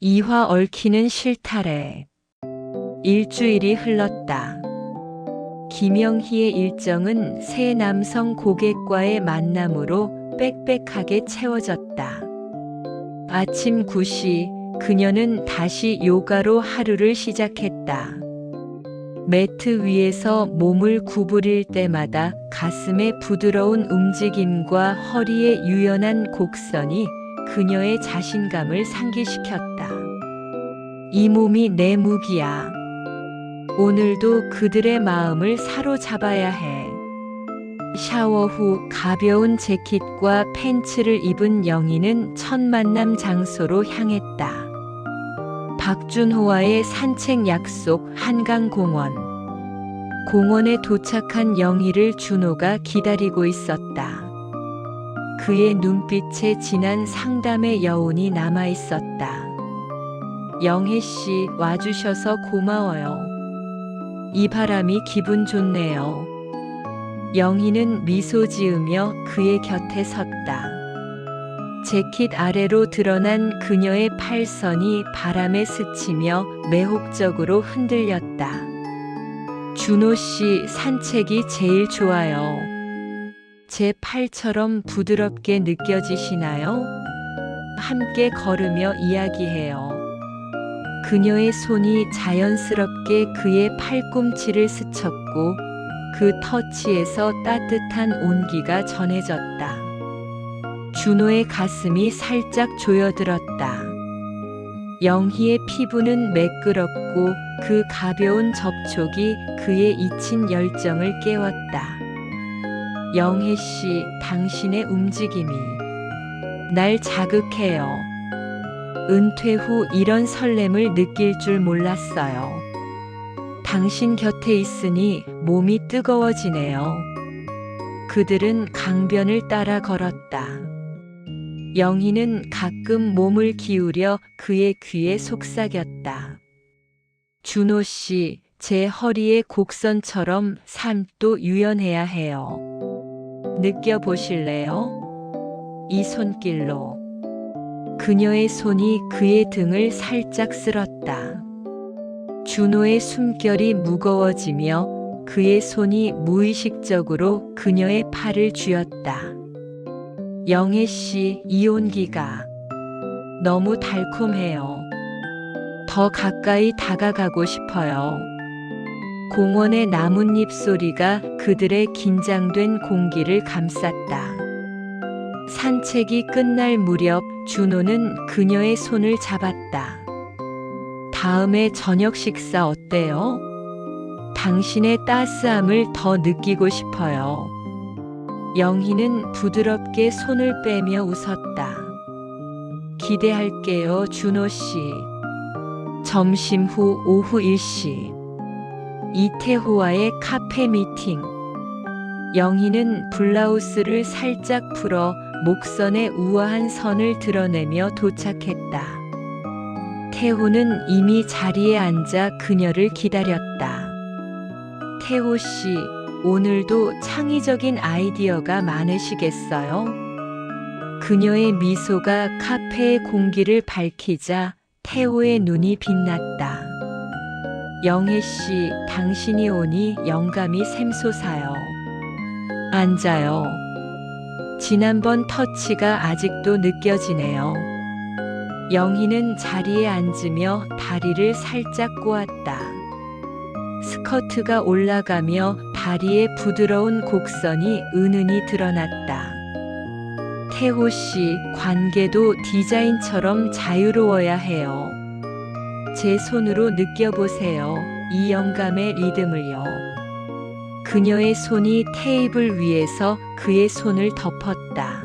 이화 얽히는 실타래. 일주일이 흘렀다. 김영희의 일정은 새 남성 고객과의 만남으로 빽빽하게 채워졌다. 아침 9시 그녀는 다시 요가로 하루를 시작했다. 매트 위에서 몸을 구부릴 때마다 가슴의 부드러운 움직임과 허리의 유연한 곡선이 그녀의 자신감을 상기시켰다. 이 몸이 내 무기야. 오늘도 그들의 마음을 사로잡아야 해. 샤워 후 가벼운 재킷과 팬츠를 입은 영희는 첫 만남 장소로 향했다. 박준호와의 산책 약속 한강공원. 공원에 도착한 영희를 준호가 기다리고 있었다. 그의 눈빛에 진한 상담의 여운이 남아 있었다. 영혜 씨 와주셔서 고마워요. 이 바람이 기분 좋네요. 영희는 미소 지으며 그의 곁에 섰다. 재킷 아래로 드러난 그녀의 팔선이 바람에 스치며 매혹적으로 흔들렸다. 준호 씨 산책이 제일 좋아요. 제 팔처럼 부드럽게 느껴지시나요? 함께 걸으며 이야기해요. 그녀의 손이 자연스럽게 그의 팔꿈치를 스쳤고 그 터치에서 따뜻한 온기가 전해졌다. 준호의 가슴이 살짝 조여들었다. 영희의 피부는 매끄럽고 그 가벼운 접촉이 그의 잊힌 열정을 깨웠다. 영혜 씨, 당신의 움직임이 날 자극해요. 은퇴 후 이런 설렘을 느낄 줄 몰랐어요. 당신 곁에 있으니 몸이 뜨거워지네요. 그들은 강변을 따라 걸었다. 영희는 가끔 몸을 기울여 그의 귀에 속삭였다. 준호 씨, 제 허리의 곡선처럼 삶도 유연해야 해요. 느껴보실래요? 이 손길로. 그녀의 손이 그의 등을 살짝 쓸었다. 준호의 숨결이 무거워지며 그의 손이 무의식적으로 그녀의 팔을 쥐었다. 영애 씨, 이 온기가 너무 달콤해요. 더 가까이 다가가고 싶어요. 공원의 나뭇잎 소리가 그들의 긴장된 공기를 감쌌다. 산책이 끝날 무렵 준호는 그녀의 손을 잡았다. 다음에 저녁 식사 어때요? 당신의 따스함을 더 느끼고 싶어요. 영희는 부드럽게 손을 빼며 웃었다. 기대할게요, 준호 씨. 점심 후 오후 1시. 이태호와의 카페 미팅. 영희는 블라우스를 살짝 풀어 목선의 우아한 선을 드러내며 도착했다. 태호는 이미 자리에 앉아 그녀를 기다렸다. 태호 씨, 오늘도 창의적인 아이디어가 많으시겠어요? 그녀의 미소가 카페의 공기를 밝히자 태호의 눈이 빛났다. 영혜 씨, 당신이 오니 영감이 샘솟아요. 앉아요. 지난번 터치가 아직도 느껴지네요. 영희는 자리에 앉으며 다리를 살짝 꼬았다. 스커트가 올라가며 다리의 부드러운 곡선이 은은히 드러났다. 태호 씨, 관계도 디자인처럼 자유로워야 해요. 제 손으로 느껴보세요. 이 영감의 리듬을요. 그녀의 손이 테이블 위에서 그의 손을 덮었다.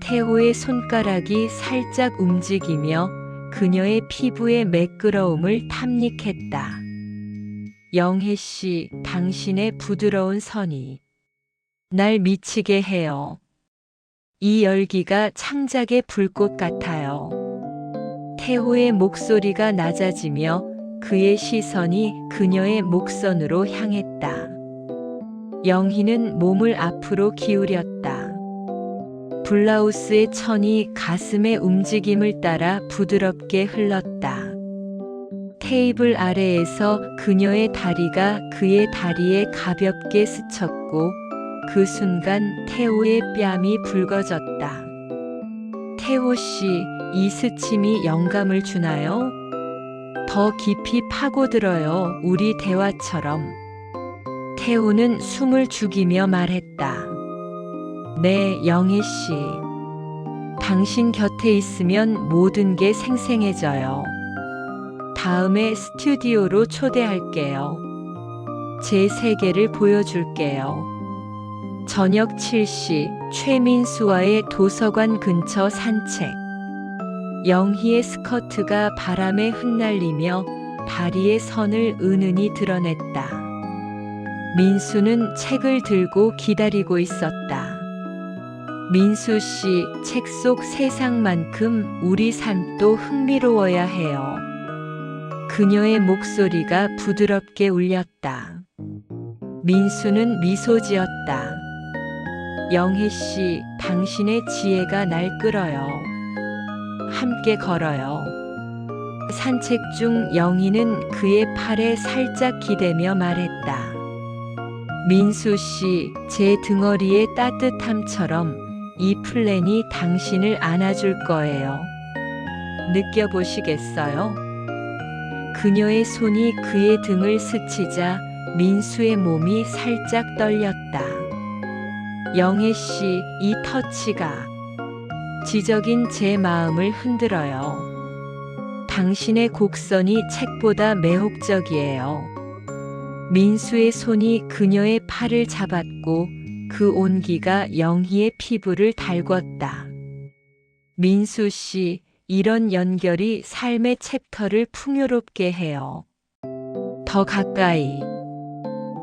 태호의 손가락이 살짝 움직이며 그녀의 피부의 매끄러움을 탐닉했다. 영혜 씨, 당신의 부드러운 선이 날 미치게 해요. 이 열기가 창작의 불꽃 같아요. 태호의 목소리가 낮아지며 그의 시선이 그녀의 목선으로 향했다. 영희는 몸을 앞으로 기울였다. 블라우스의 천이 가슴의 움직임을 따라 부드럽게 흘렀다. 테이블 아래에서 그녀의 다리가 그의 다리에 가볍게 스쳤고 그 순간 태호의 뺨이 붉어졌다. 태호 씨, 이 스침이 영감을 주나요? 더 깊이 파고들어요, 우리 대화처럼. 태호는 숨을 죽이며 말했다. 네, 영희 씨. 당신 곁에 있으면 모든 게 생생해져요. 다음에 스튜디오로 초대할게요. 제 세계를 보여줄게요. 저녁 7시 최민수와의 도서관 근처 산책. 영희의 스커트가 바람에 흩날리며 다리의 선을 은은히 드러냈다. 민수는 책을 들고 기다리고 있었다. 민수 씨, 책 속 세상만큼 우리 삶도 흥미로워야 해요. 그녀의 목소리가 부드럽게 울렸다. 민수는 미소 지었다. 영희 씨, 당신의 지혜가 날 끌어요. 함께 걸어요. 산책 중 영희는 그의 팔에 살짝 기대며 말했다. 민수 씨, 제 등어리의 따뜻함처럼 이 플랜이 당신을 안아줄 거예요. 느껴보시겠어요? 그녀의 손이 그의 등을 스치자 민수의 몸이 살짝 떨렸다. 영애 씨, 이 터치가 지적인 제 마음을 흔들어요. 당신의 곡선이 책보다 매혹적이에요. 민수의 손이 그녀의 팔을 잡았고 그 온기가 영희의 피부를 달궜다. 민수 씨, 이런 연결이 삶의 챕터를 풍요롭게 해요. 더 가까이.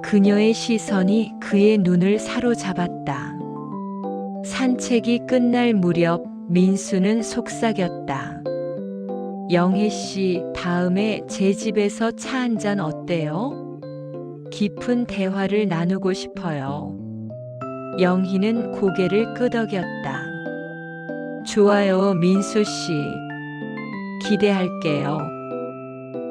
그녀의 시선이 그의 눈을 사로잡았다. 산책이 끝날 무렵 민수는 속삭였다. 영희 씨, 다음에 제 집에서 차 한 잔 어때요? 깊은 대화를 나누고 싶어요. 영희는 고개를 끄덕였다. 좋아요, 민수 씨. 기대할게요.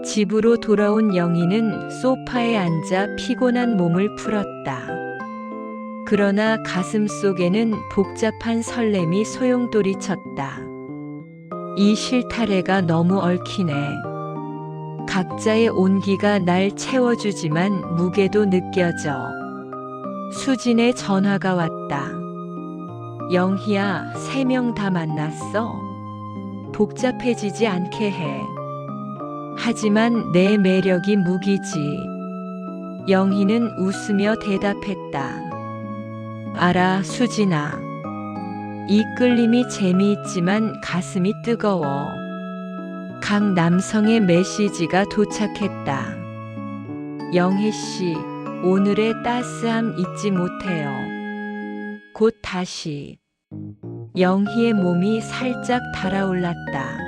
집으로 돌아온 영희는 소파에 앉아 피곤한 몸을 풀었다. 그러나 가슴 속에는 복잡한 설렘이 소용돌이 쳤다. 이 실타래가 너무 얽히네. 각자의 온기가 날 채워주지만 무게도 느껴져. 수진의 전화가 왔다. 영희야, 세 명 다 만났어. 복잡해지지 않게 해. 하지만 내 매력이 무기지. 영희는 웃으며 대답했다. 알아, 수진아. 이 끌림이 재미있지만 가슴이 뜨거워. 각 남성의 메시지가 도착했다. 영희 씨, 오늘의 따스함 잊지 못해요. 곧 다시. 영희의 몸이 살짝 달아올랐다.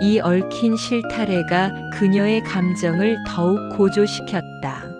이 얽힌 실타래가 그녀의 감정을 더욱 고조시켰다.